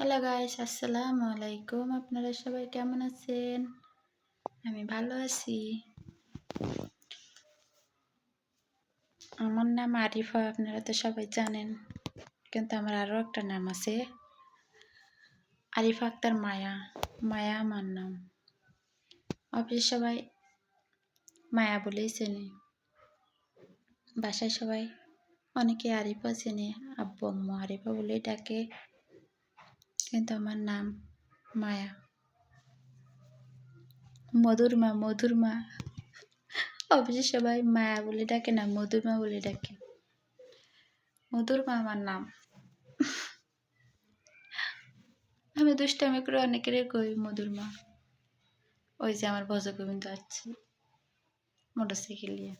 Hello guys আসসালামু আলাইকুম আপনারা সবাই কেমন আছেন? আমি ভালো আছি। আমার নাম আরিফা, আপনারা তো সবাই জানেন। কিন্তু আমার আরও একটা নাম আছে। আরিফা আক্তার মায়া। মায়া আমার নাম। অফিস সবাই মায়া বলেই চেনে। বাসায় সবাই অনেকে আরিফা চেনে। আব্বু, আম্মু আরিফা বলেই ডাকে। কিন্তু আমার নাম মায়া মধুর মা মধুর মা অফিসে সবাই মায়া বলে ডাকে না মধুর মা বলে ডাকে মধুর মা আমার নাম আমি দুষ্টামি করে অনেকের কই মধুর মা ওই যে আমার ভজগোবিন্দ আছে মোটরসাইকেল নিয়ে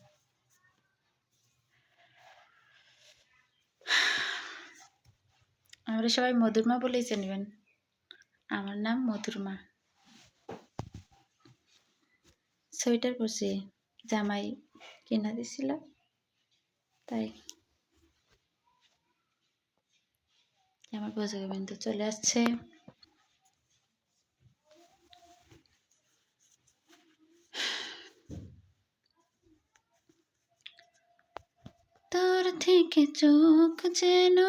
আমরা সবাই মধুরমা বলেই চিনবেন। আমার নাম মধুরমা। সোয়েটার পরছি, জামাই কিনা দিছিল, তাই। আমার বোঝা বিন্দু চলে আসছে। তোর থেকে চোখ যেন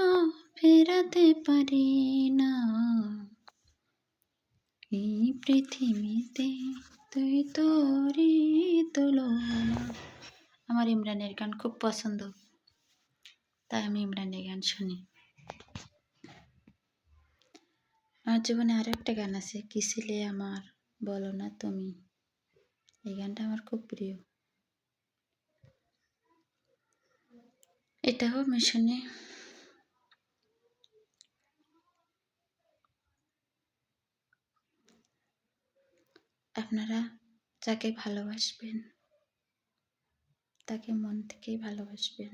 ফেরাতে পারি না। এই পৃথিবীতে তুই তোরই তুলনা আমার ইমরানের গান খুব পছন্দ। তাই আমি ইমরানের গান শুনি। আমার জীবনে আরও একটা গান আছে, কি ছিলে আমার, বলো না তুমি। এই গানটা আমার খুব প্রিয়। এটাও আমি আপনারা যাকে ভালোবাসবেন, তাকে মন থেকেই ভালোবাসবেন।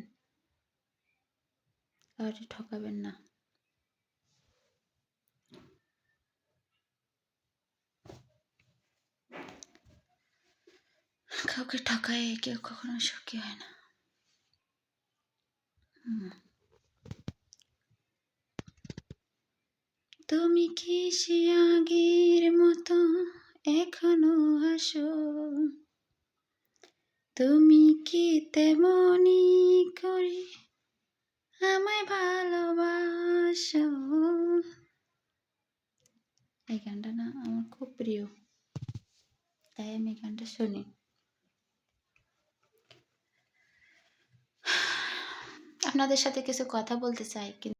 কাউকে ঠকাবেন না। কাউকে ঠকায় কেউ কখনো সুখী হয় না। তুমি কি সে আগের মতো এখনও আসো তুমি কি তেমনি করে আমায় ভালোবাসো? এই গানটা না আমার খুব প্রিয়। তাই আমি গানটা শুনি। আপনাদের সাথে কিছু কথা বলতে চাই, কিন্তু